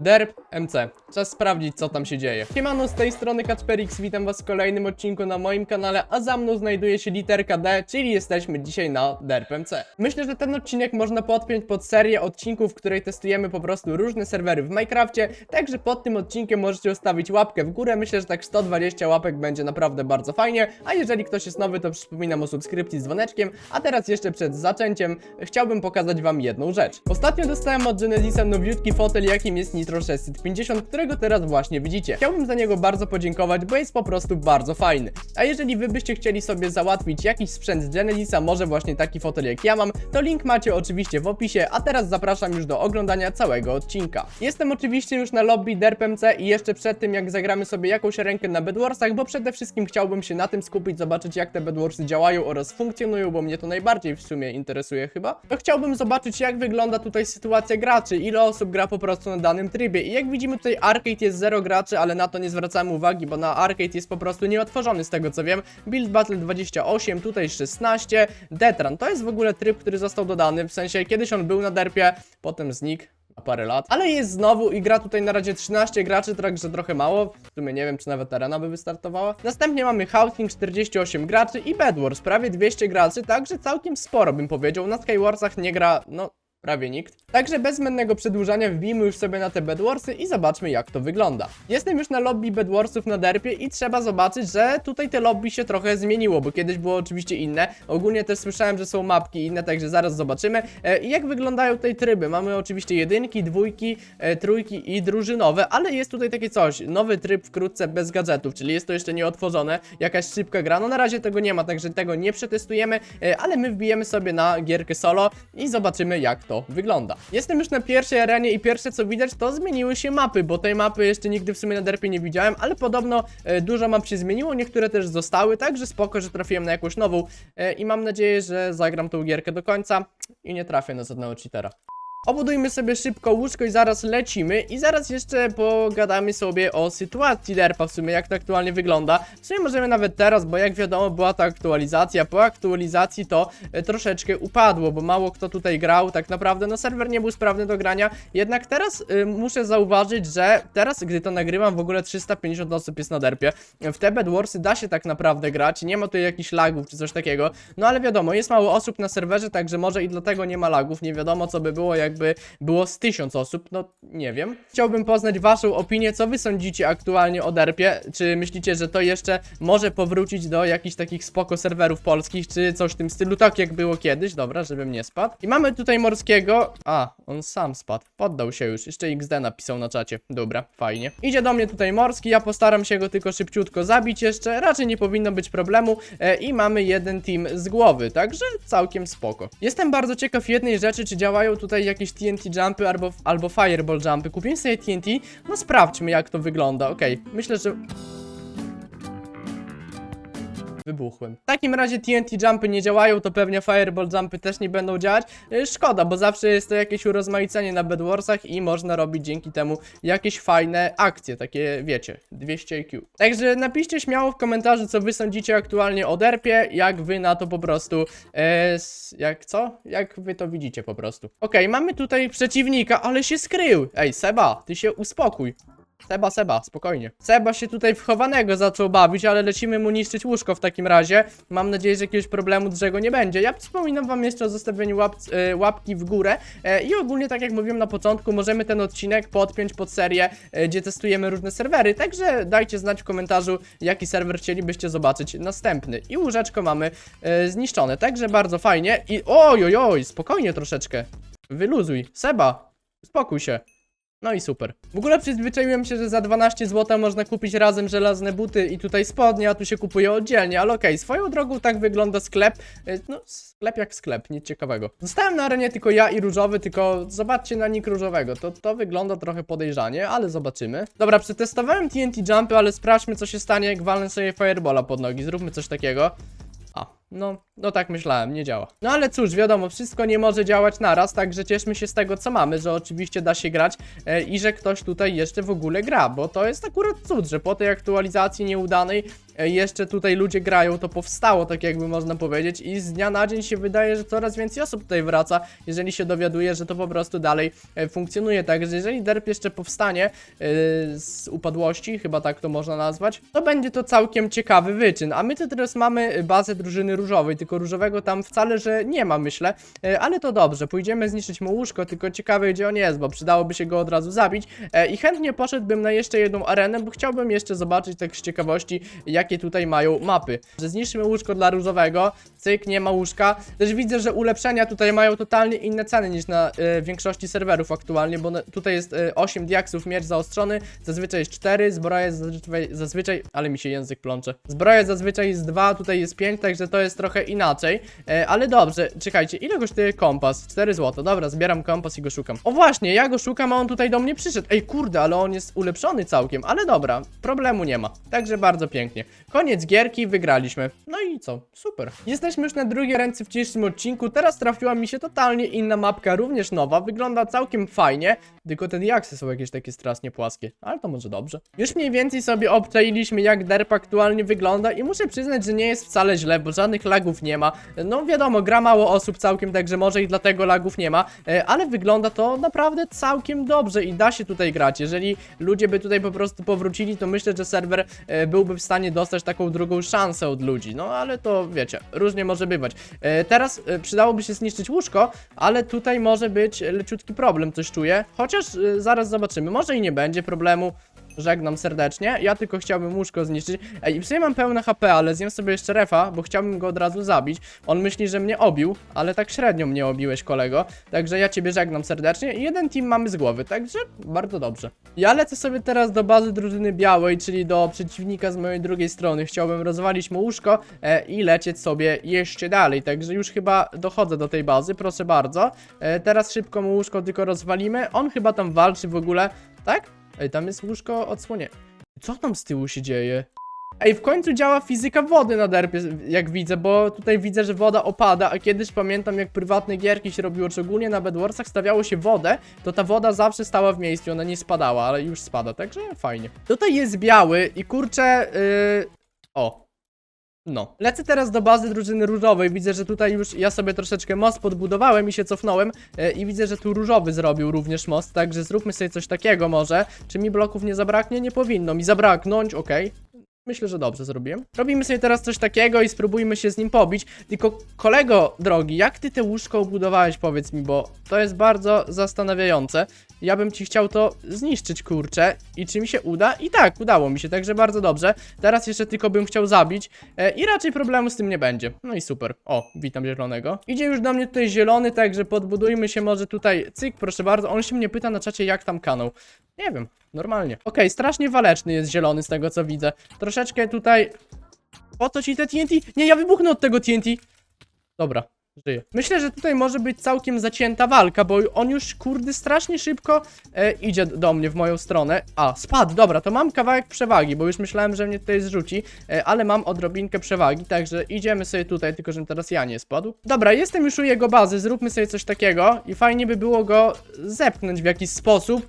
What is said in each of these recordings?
Derp MC. Czas sprawdzić, co tam się dzieje. Siemano, z tej strony Kacperix, witam was w kolejnym odcinku na moim kanale, a za mną znajduje się literka D, czyli jesteśmy dzisiaj na Derp MC. Myślę, że ten odcinek można podpiąć pod serię odcinków, w której testujemy po prostu różne serwery w Minecrafcie, także pod tym odcinkiem możecie ustawić łapkę w górę, myślę, że tak 120 łapek będzie naprawdę bardzo fajnie, a jeżeli ktoś jest nowy, to przypominam o subskrypcji z dzwoneczkiem, a teraz jeszcze przed zaczęciem chciałbym pokazać wam jedną rzecz. Ostatnio dostałem od Genesisa nowiutki fotel, jakim jest Nitro 650, którego teraz właśnie widzicie. Chciałbym za niego bardzo podziękować, bo jest po prostu bardzo fajny. A jeżeli wy byście chcieli sobie załatwić jakiś sprzęt z Genesisa, może właśnie taki fotel jak ja mam, to link macie oczywiście w opisie, a teraz zapraszam już do oglądania całego odcinka. Jestem oczywiście już na lobby DerpMC i jeszcze przed tym jak zagramy sobie jakąś rękę na Bedwarsach, bo przede wszystkim chciałbym się na tym skupić, zobaczyć jak te Bedwarsy działają oraz funkcjonują, bo mnie to najbardziej w sumie interesuje chyba. To chciałbym zobaczyć jak wygląda tutaj sytuacja graczy, ile osób gra po prostu na danym trybie i jak widzimy tutaj arcade jest 0 graczy, ale na to nie zwracamy uwagi, bo na arcade jest po prostu nieotworzony z tego co wiem. Build Battle 28, tutaj 16, Detran, to jest w ogóle tryb, który został dodany, w sensie kiedyś on był na derpie, potem znikł parę lat, ale jest znowu i gra tutaj na razie 13 graczy, także trochę mało, w sumie nie wiem czy nawet arena by wystartowała. Następnie mamy Housing 48 graczy i Bedwars prawie 200 graczy, także całkiem sporo bym powiedział, na Skywarsach nie gra, no prawie nikt. Także bez zbędnego przedłużania wbijmy już sobie na te Bedwarsy i zobaczmy jak to wygląda. Jestem już na lobby Bedwarsów na derpie i trzeba zobaczyć, że tutaj te lobby się trochę zmieniło, bo kiedyś było oczywiście inne. Ogólnie też słyszałem, że są mapki inne, także zaraz zobaczymy. E, jak wyglądają tutaj tryby? Mamy oczywiście jedynki, dwójki, e, trójki i drużynowe, ale jest tutaj takie coś, nowy tryb wkrótce bez gadżetów, czyli jest to jeszcze nieotworzone, jakaś szybka gra. No na razie tego nie ma, także tego nie przetestujemy, e, ale my wbijemy sobie na gierkę solo i zobaczymy jak to wygląda. Jestem już na pierwszej arenie i pierwsze co widać to zmieniły się mapy, bo tej mapy jeszcze nigdy w sumie na derpie nie widziałem, ale podobno e, dużo map się zmieniło, niektóre też zostały, także spoko, że trafiłem na jakąś nową e, i mam nadzieję, że zagram tą gierkę do końca i nie trafię na żadnego cheatera. Obudujmy sobie szybko łóżko i zaraz lecimy i zaraz jeszcze pogadamy sobie o sytuacji derpa w sumie, jak to aktualnie wygląda. W sumie możemy nawet teraz, bo jak wiadomo była ta aktualizacja, po aktualizacji to e, troszeczkę upadło, bo mało kto tutaj grał, tak naprawdę no serwer nie był sprawny do grania, jednak teraz y, muszę zauważyć, że teraz gdy to nagrywam w ogóle 350 osób jest na derpie, w te Bedwarsy da się tak naprawdę grać, nie ma tu jakichś lagów czy coś takiego, no ale wiadomo, jest mało osób na serwerze, także może i dlatego nie ma lagów, nie wiadomo co by było jakby było z 1000 osób, no nie wiem. Chciałbym poznać waszą opinię, co wy sądzicie aktualnie o derpie, czy myślicie, że to jeszcze może powrócić do jakichś takich spoko serwerów polskich, czy coś w tym stylu, tak jak było kiedyś, dobra, żebym nie spadł. I mamy tutaj morskiego, a, on sam spadł, poddał się już, jeszcze XD napisał na czacie, dobra, fajnie. Idzie do mnie tutaj morski, ja postaram się go tylko szybciutko zabić jeszcze, raczej nie powinno być problemu. E, i mamy jeden team z głowy, także całkiem spoko. Jestem bardzo ciekaw jednej rzeczy, czy działają tutaj jakieś TNT jumpy albo, albo fireball jumpy. Kupiłem sobie TNT, no sprawdźmy jak to wygląda, okej, myślę, że... Wybuchłem. W takim razie TNT jumpy nie działają, to pewnie fireball jumpy też nie będą działać. E, Szkoda, bo zawsze jest to jakieś urozmaicenie na Bedwarsach i można robić dzięki temu jakieś fajne akcje, takie wiecie, 200 IQ. Także napiszcie śmiało w komentarzu, co wy sądzicie aktualnie o derpie, jak wy na to po prostu, e, jak co? Jak wy to widzicie po prostu. Okej, mamy tutaj przeciwnika, ale się skrył. Ej, Seba, ty się uspokój. Seba, Seba, spokojnie. Seba się tutaj w chowanego zaczął bawić, ale lecimy mu niszczyć łóżko w takim razie. Mam nadzieję, że jakiegoś problemu dużego nie będzie. Ja wspominam wam jeszcze o zostawieniu łap, e, łapki w górę e, i ogólnie, tak jak mówiłem na początku, możemy ten odcinek podpiąć pod serię, e, gdzie testujemy różne serwery, także dajcie znać w komentarzu, jaki serwer chcielibyście zobaczyć następny. I łóżeczko mamy zniszczone, także bardzo fajnie i oj, oj, oj, spokojnie troszeczkę. Wyluzuj. Seba, spokój się. No i super. W ogóle przyzwyczaiłem się, że za 12 zł można kupić razem żelazne buty i tutaj spodnie, a tu się kupuje oddzielnie, ale okej, swoją drogą tak wygląda sklep. E, No, sklep jak sklep, nic ciekawego. Zostałem na arenie tylko ja i różowy, tylko zobaczcie na nick różowego. To, to wygląda trochę podejrzanie, ale zobaczymy. Dobra, przetestowałem TNT jumpy, ale sprawdźmy co się stanie, jak walnę sobie firebola pod nogi. Zróbmy coś takiego. A, No, no tak myślałem, nie działa. No ale cóż, wiadomo, wszystko nie może działać naraz, także cieszmy się z tego, co mamy, że oczywiście da się grać e, i że ktoś tutaj jeszcze w ogóle gra, bo to jest akurat cud, że po tej aktualizacji nieudanej e, jeszcze tutaj ludzie grają, to powstało, tak jakby można powiedzieć i z dnia na dzień się wydaje, że coraz więcej osób tutaj wraca, jeżeli się dowiaduje, że to po prostu dalej e, funkcjonuje, także jeżeli derp jeszcze powstanie e, z upadłości, chyba tak to można nazwać, to będzie to całkiem ciekawy wyczyn, a my tu teraz mamy bazę drużyny różowej, tylko różowego tam wcale, że nie ma, myślę, e, ale to dobrze, pójdziemy zniszczyć mu łóżko, tylko ciekawe gdzie on jest, bo przydałoby się go od razu zabić e, i chętnie poszedłbym na jeszcze jedną arenę, bo chciałbym jeszcze zobaczyć tak z ciekawości, jakie tutaj mają mapy. Że zniszczymy łóżko dla różowego, cyk, nie ma łóżka, też widzę, że ulepszenia tutaj mają totalnie inne ceny niż na e, większości serwerów aktualnie, bo na, tutaj jest e, 8 diaksów, miecz zaostrzony, zazwyczaj jest 4, zbroja jest zazwyczaj, zazwyczaj, ale mi się język plącze, zbroja zazwyczaj jest 2, tutaj jest 5, także to jest trochę inaczej, e, ale dobrze, czekajcie, ile kosztuje kompas? 4 zł, dobra, zbieram kompas i go szukam. O właśnie, ja go szukam, a on tutaj do mnie przyszedł, ej kurde, ale on jest ulepszony całkiem, ale dobra, problemu nie ma, także bardzo pięknie. Koniec gierki, wygraliśmy. No i co? Super. Jesteśmy już na drugiej ręce w dzisiejszym odcinku. Teraz trafiła mi się totalnie inna mapka, również nowa. Wygląda całkiem fajnie, tylko te diaksy są jakieś takie strasznie płaskie. Ale to może dobrze. Już mniej więcej sobie obczailiśmy, jak derp aktualnie wygląda i muszę przyznać, że nie jest wcale źle, bo żadnych lagów nie ma. No wiadomo, gra mało osób całkiem, także może i dlatego lagów nie ma, e, ale wygląda to naprawdę całkiem dobrze i da się tutaj grać. Jeżeli ludzie by tutaj po prostu powrócili, to myślę, że serwer e, byłby w stanie dostać taką drugą szansę od ludzi. No ale to wiecie, różnie może bywać. E, teraz e, przydałoby się zniszczyć łóżko, ale tutaj może być leciutki problem, coś czuję. Chociaż e, zaraz zobaczymy, może i nie będzie problemu. Żegnam serdecznie. Ja tylko chciałbym łóżko zniszczyć. Ej, w sumie mam pełne HP, ale zjem sobie jeszcze refa, bo chciałbym go od razu zabić. On myśli, że mnie obił, ale tak średnio mnie obiłeś, kolego. Także ja ciebie żegnam serdecznie i jeden team mamy z głowy, także bardzo dobrze. Ja lecę sobie teraz do bazy drużyny białej, czyli do przeciwnika z mojej drugiej strony. Chciałbym rozwalić mu łóżko e, i lecieć sobie jeszcze dalej. Także już chyba dochodzę do tej bazy, proszę bardzo. E, teraz szybko mu łóżko tylko rozwalimy. On chyba tam walczy w ogóle, tak? Ej, tam jest łóżko odsłonie. Co tam z tyłu się dzieje? Ej, w końcu działa fizyka wody na derpie, jak widzę, bo tutaj widzę, że woda opada, a kiedyś pamiętam, jak prywatne gierki się robiło, szczególnie na Bedwarsach, stawiało się wodę, to ta woda zawsze stała w miejscu, ona nie spadała, ale już spada, także fajnie. Tutaj jest biały i kurczę, yy... o, no. Lecę teraz do bazy drużyny różowej. Widzę, że tutaj już ja sobie troszeczkę most podbudowałem i się cofnąłem. E, I widzę, że tu różowy zrobił również most, także zróbmy sobie coś takiego może. Czy mi bloków nie zabraknie? Nie powinno mi zabraknąć, okej. Myślę, że dobrze zrobiłem. Robimy sobie teraz coś takiego i spróbujmy się z nim pobić. Tylko kolego drogi, jak ty te łóżko obudowałeś, powiedz mi, bo to jest bardzo zastanawiające. Ja bym ci chciał to zniszczyć, kurczę. I czy mi się uda? I tak, udało mi się, także bardzo dobrze. Teraz jeszcze tylko bym chciał zabić e, i raczej problemu z tym nie będzie. No i super. O, witam zielonego. Idzie już do mnie tutaj zielony, także podbudujmy się może tutaj. Cyk, proszę bardzo. On się mnie pyta na czacie, jak tam kanał. Nie wiem, normalnie. Okej, strasznie waleczny jest zielony z tego co widzę. Troszeczkę tutaj... Po co ci te TNT? Nie, ja wybuchnę od tego TNT. Dobra, żyję. Myślę, że tutaj może być całkiem zacięta walka, bo on już, kurde, strasznie szybko e, idzie do mnie w moją stronę. A, spadł, dobra, to mam kawałek przewagi, bo już myślałem, że mnie tutaj zrzuci, e, ale mam odrobinkę przewagi, także idziemy sobie tutaj, tylko żebym teraz ja nie spadł. Dobra, jestem już u jego bazy, zróbmy sobie coś takiego i fajnie by było go zepchnąć w jakiś sposób.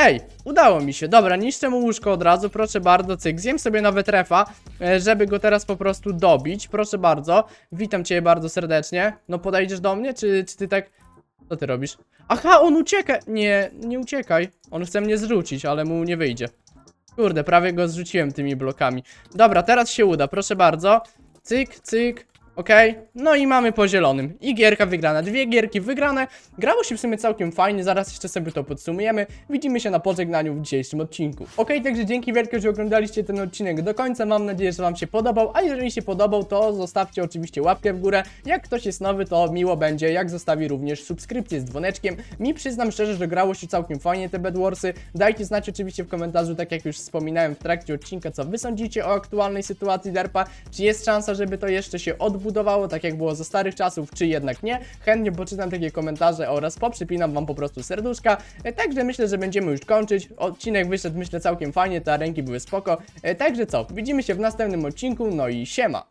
Ej, udało mi się. Dobra, niszczę mu łóżko od razu, proszę bardzo, cyk. Zjem sobie nawet refa, e, żeby go teraz po prostu dobić. Proszę bardzo. Witam cię bardzo serdecznie. No podejdziesz do mnie, czy, czy ty tak... Co ty robisz? Aha, on ucieka! Nie, nie uciekaj. On chce mnie zrzucić, ale mu nie wyjdzie. Kurde, prawie go zrzuciłem tymi blokami. Dobra, teraz się uda, proszę bardzo. Cyk, cyk. Okej, no i mamy po zielonym. I gierka wygrana. Dwie gierki wygrane. Grało się w sumie całkiem fajnie, zaraz jeszcze sobie to podsumujemy. Widzimy się na pożegnaniu w dzisiejszym odcinku. Okej, także dzięki wielkie, że oglądaliście ten odcinek do końca. Mam nadzieję, że Wam się podobał. A jeżeli się podobał, to zostawcie oczywiście łapkę w górę. Jak ktoś jest nowy, to miło będzie, jak zostawi również subskrypcję z dzwoneczkiem. Mi przyznam szczerze, że grało się całkiem fajnie te Bedwarsy. Dajcie znać oczywiście w komentarzu, tak jak już wspominałem w trakcie odcinka, co Wy sądzicie o aktualnej sytuacji derpa. Czy jest szansa, żeby to jeszcze się odbudowało, tak jak było za starych czasów, czy jednak nie. Chętnie poczytam takie komentarze oraz poprzypinam Wam po prostu serduszka. E, Także myślę, że będziemy już kończyć. Odcinek wyszedł myślę całkiem fajnie, te ręki były spoko. E, Także co, widzimy się w następnym odcinku, no i siema!